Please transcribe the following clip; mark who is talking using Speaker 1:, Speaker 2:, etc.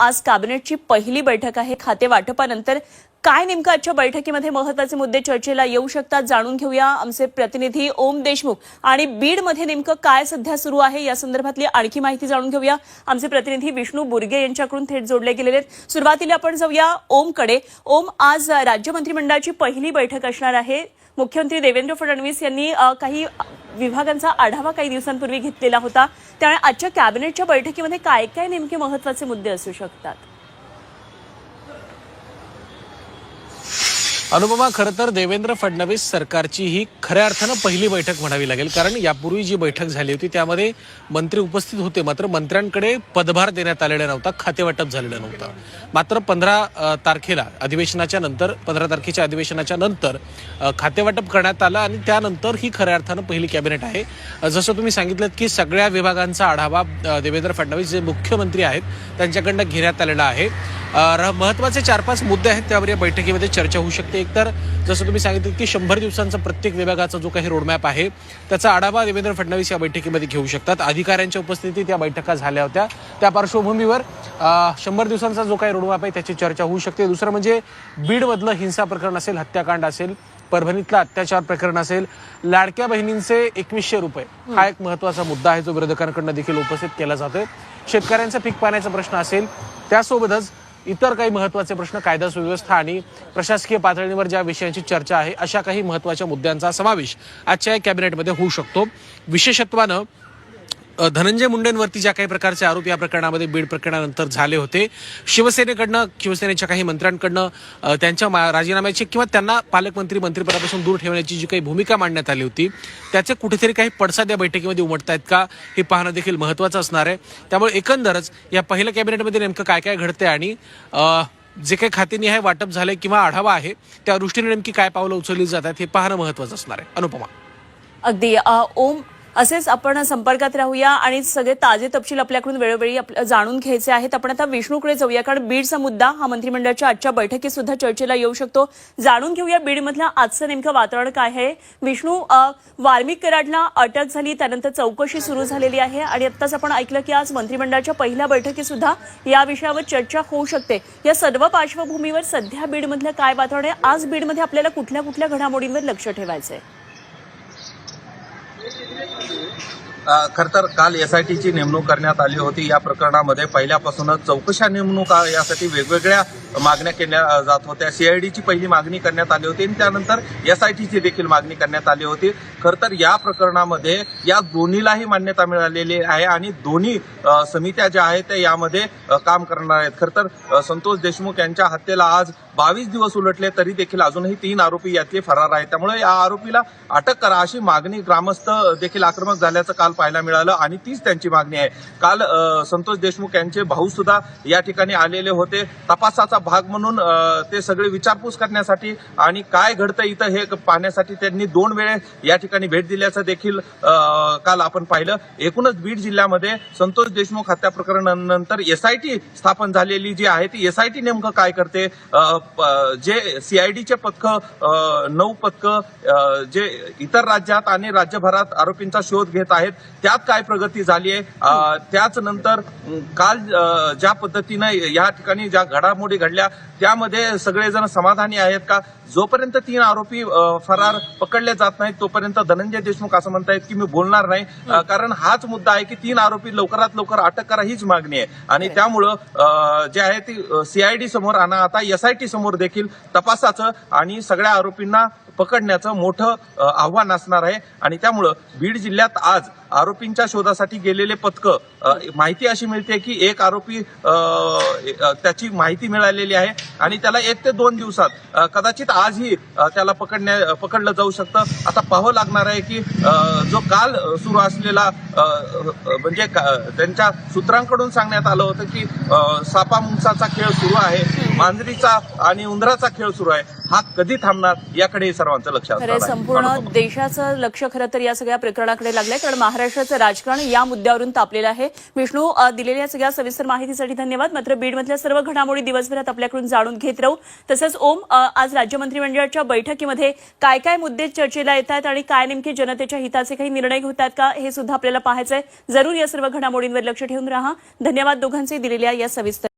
Speaker 1: आज कॅबिनेटची पहिली बैठक आहे. खाते वाटपानंतर काय नेमकं आजच्या बैठकीमध्ये महत्त्वाचे मुद्दे चर्चेला येऊ शकतात जाणून घेऊया आमचे प्रतिनिधी ओम देशमुख. आणि बीडमध्ये नेमकं काय सध्या सुरू आहे या संदर्भातली आणखी माहिती जाणून घेऊया. आमचे प्रतिनिधी विष्णू बुर्गे यांच्याकडून थेट जोडले गेलेले आहेत. सुरुवातीला आपण जाऊया ओमकडे. ओम आज राज्य मंत्रिमंडळाची पहिली बैठक असणार आहे. मुख्यमंत्री देवेंद्र फडणवीस यांनी काही विभागांचा आढावा काही दिवसांपूर्वी घेतलेला होता. त्यामुळे आजच्या कॅबिनेटच्या बैठकीमध्ये काय काय नेमके महत्त्वाचे मुद्दे असू शकतात?
Speaker 2: अनुपमा खरं तर देवेंद्र फडणवीस सरकारची ही खऱ्या अर्थानं पहिली बैठक म्हणावी लागेल. कारण यापूर्वी जी बैठक झाली होती त्यामध्ये मंत्री उपस्थित होते मात्र मंत्र्यांकडे पदभार देण्यात आलेला नव्हता खातेवाटप झालेलं नव्हतं. मात्र पंधरा तारखेला अधिवेशनाच्या नंतर पंधरा तारखेच्या अधिवेशनाच्या नंतर खातेवाटप करण्यात आलं आणि त्यानंतर ही खऱ्या अर्थानं पहिली कॅबिनेट आहे. जसं तुम्ही सांगितलं की सगळ्या विभागांचा आढावा देवेंद्र फडणवीस जे मुख्यमंत्री आहेत त्यांच्याकडनं घेण्यात आलेला आहे. र- महत्त्वाचे चार पाच मुद्दे आहेत त्यावर या बैठकीमध्ये चर्चा होऊ शकते. एकतर जसं तुम्ही सांगितलं की शंभर दिवसांचा प्रत्येक विभागाचा जो काही रोडमॅप आहे त्याचा आढावा देवेंद्र फडणवीस या बैठकीमध्ये घेऊ शकतात. अधिकाऱ्यांच्या उपस्थितीत या बैठका झाल्या होत्या. त्या पार्श्वभूमीवर शंभर दिवसांचा जो काही रोडमॅप आहे त्याची चर्चा होऊ शकते. दुसरं म्हणजे बीडमधलं हिंसा प्रकरण असेल हत्याकांड असेल परभणीतलं अत्याचार प्रकरण असेल लाडक्या बहिणींचे एकवीसशे रुपये. हा एक महत्त्वाचा मुद्दा आहे जो विरोधकांकडनं देखील उपस्थित केला जातोय. शेतकऱ्यांचा पीक पाण्याचा प्रश्न असेल त्यासोबतच इतर काही महत्त्वाचे प्रश्न कायदा सुव्यवस्था आणि प्रशासकीय पातळीवर ज्या विषयांची चर्चा आहे अशा काही महत्त्वाच्या मुद्द्यांचा समावेश आजच्या या कॅबिनेटमध्ये होऊ शकतो. विशेषत्वानं धनंजय मुंडेंवरती ज्या काही प्रकारचे आरोप या प्रकरणामध्ये बीड प्रकरणानंतर झाले होते शिवसेनेकडनं शिवसेनेच्या काही मंत्र्यांकडनं त्यांच्या मा- राजीनाम्याची किंवा त्यांना पालकमंत्री मंत्रिपदापासून दूर ठेवण्याची जी काही भूमिका मांडण्यात आली होती त्याचे कुठेतरी काही पडसाद या बैठकीमध्ये उमटत आहेत का हे पाहणं देखील महत्त्वाचं असणार आहे. त्यामुळे एकंदरच या पहिल्या कॅबिनेटमध्ये नेमकं काय काय घडतंय आणि जे काही खातेनिहाय वाटप झालंय किंवा आढावा आहे त्या दृष्टीने नेमकी काय पावलं उचलली जात आहेत हे पाहणं महत्त्वाचं असणार आहे. अनुपमा.
Speaker 1: अगदी ओम असेच आपण संपर्कात राहूया आणि सगळे ताजे तपशील आपल्याकडून वेळोवेळी जाणून घ्यायचे आहेत. आपण आता विष्णूकडे जाऊया कारण बीडचा मुद्दा हा मंत्रिमंडळाच्या आजच्या बैठकीत सुद्धा चर्चेला येऊ शकतो. जाणून घेऊया बीडमधलं आजचं नेमकं वातावरण काय आहे. विष्णू वाल्मिक कराडला अटक झाली त्यानंतर चौकशी सुरू झालेली आहे आणि आत्ताच आपण ऐकलं की आज मंत्रिमंडळाच्या पहिल्या बैठकीत सुद्धा या विषयावर चर्चा होऊ शकते. या सर्व पार्श्वभूमीवर सध्या बीडमधलं काय वातावरण आहे? आज बीडमध्ये आपल्याला कुठल्या कुठल्या घडामोडींवर लक्ष ठेवायचं आहे
Speaker 3: खर तर काल एस आय टीची नेमणूक करण्यात आली होती. या प्रकरणामध्ये पहिल्यापासूनच चौकशा नेमणुका यासाठी वेगवेगळ्या मागण्या केल्या जात होत्या. सीआयडीची पहिली मागणी करण्यात आली होती आणि त्यानंतर एस आय टीची देखील मागणी करण्यात आली होती. खर तर या प्रकरणामध्ये या दोन्हीलाही मान्यता मिळालेली आहे आणि दोन्ही समित्या ज्या आहेत त्या यामध्ये काम करणार आहेत. खर तर संतोष देशमुख यांच्या हत्येला आज बावीस दिवस उलटले तरी देखील अजूनही तीन आरोपी यातले फरार आहेत. त्यामुळे या आरोपीला अटक करा अशी मागणी ग्रामस्थ देखील आक्रमक झाल्याचं काल पाहायला मिळालं आणि तीच त्यांची मागणी आहे. काल संतोष देशमुख यांचे भाऊ सुद्धा या ठिकाणी आलेले होते. तपासाचा भाग म्हणून ते सगळे विचारपूस करण्यासाठी आणि काय घडतं इथं हे पाहण्यासाठी त्यांनी दोन वेळे या ठिकाणी भेट दिल्याचं देखील काल आपण पाहिलं. एकूणच बीड जिल्ह्यामध्ये संतोष देशमुख हत्या प्रकरणानंतर एसआयटी स्थापन झालेली जी आहे ती एसआयटी नेमकं काय करते? जे सीआयडीचे पथक नऊ पथक जे इतर राज्यात आणि राज्यभरात आरोपींचा शोध घेत आहेत त्यात काय प्रगती झाली आहे? त्याच नंतर काल ज्या पद्धतीनं या ठिकाणी ज्या घडामोडी घडल्या त्यामध्ये सगळेजण समाधानी आहेत का? जोपर्यंत तीन आरोपी फरार पकडले जात नाहीत तोपर्यंत धनंजय देशमुख असं म्हणतायत की मी बोलणार नाही. कारण हाच मुद्दा आहे की तीन आरोपी लवकरात लवकर अटक करा हीच मागणी आहे. आणि त्यामुळं जे आहे ती सीआयडी समोर आणा आता एसआयटी समोर देखील तपासाचं आणि सगळ्या आरोपींना पकडण्याचं मोठं आव्हान असणार आहे. आणि त्यामुळं बीड जिल्ह्यात आज आरोपींच्या शोधासाठी गेलेले पथक माहिती अशी मिळते की एक आरोपी त्याची माहिती मिळालेली आहे. आणि त्याला एक ते दोन दिवसात कदाचित आजही त्याला पकडण्या पकडलं जाऊ शकतं. आता पाहावं लागणार आहे की जो काल सुरू असलेला म्हणजे त्यांच्या सूत्रांकडून सांगण्यात आलं होतं की सापा मुंगसाचा खेळ सुरू आहे मांजरीचा आणि उंदराचा खेळ सुरू आहे. हा कधी थांबणार याकडे सर्वांचं लक्ष
Speaker 1: खरं. संपूर्ण. देशाचं लक्ष खरं तर या सगळ्या प्रकरणाकडे लागलंय. कारण महाराष्ट्राचं राजकारण या मुद्द्यावरून तापलेलं आहे. विष्णू दिलेल्या सगळ्या सविस्तर माहितीसाठी धन्यवाद. मात्र बीडमधल्या सर्व घडामोडी दिवसभरात आपल्याकडून जाणून घेत राहू. तसंच ओम आज राज्य मंत्रिमंडळाच्या बैठकीमध्ये काय काय मुद्दे चर्चेला येतात आणि काय नेमके जनतेच्या हिताचे काही निर्णय होतात का हे सुद्धा आपल्याला पाहायचंय. जरूर या सर्व घडामोडींवर लक्ष ठेवून राहा. धन्यवाद दोघांचे दिलेल्या या सविस्तर